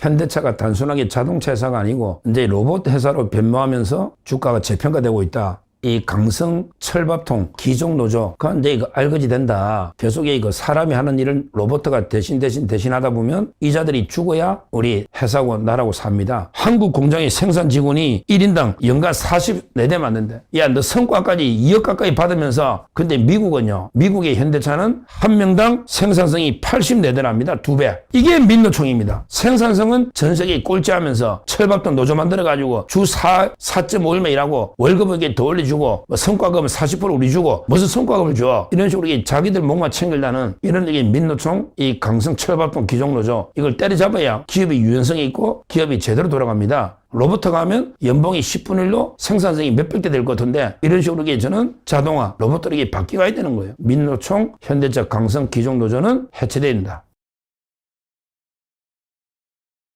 현대차가 단순하게 자동차 회사가 아니고 이제 로봇 회사로 변모하면서 주가가 재평가되고 있다. 이 강성 철밥통 기종 노조 그 이제 이거 알거지 된다. 계속에 이거 사람이 하는 일을 로봇가 대신 대신 대신하다 보면 이자들이 죽어야 우리 회사고 나라고 삽니다. 한국 공장의 생산 직원이 1인당 연간 44대 맞는데 야 너 성과까지 2억 가까이 받으면서 근데 미국은요. 미국의 현대차는 한 명당 생산성이 84대랍니다. 두 배. 이게 민노총입니다. 생산성은 전 세계 꼴찌하면서 철밥통 노조 만들어 가지고 주 4, 4.5일만 일하고 월급을 이게 더 올려주 고 뭐 성과금을 40% 우리 주고 무슨 성과금을 줘 이런 식으로 이게 자기들 목만 챙기려는 이런 이게 민노총 이 강성 철밥통 기종노조 이걸 때려잡아야 기업이 유연성이 있고 기업이 제대로 돌아갑니다. 로봇가 하면 연봉이 10분의 1로 생산성이 몇백 대 될 것 같은데 이런 식으로 이게 저는 자동화 로봇들에게 바뀌어야 되는 거예요. 민노총 현대차 강성 기종노조는 해체돼야 된다.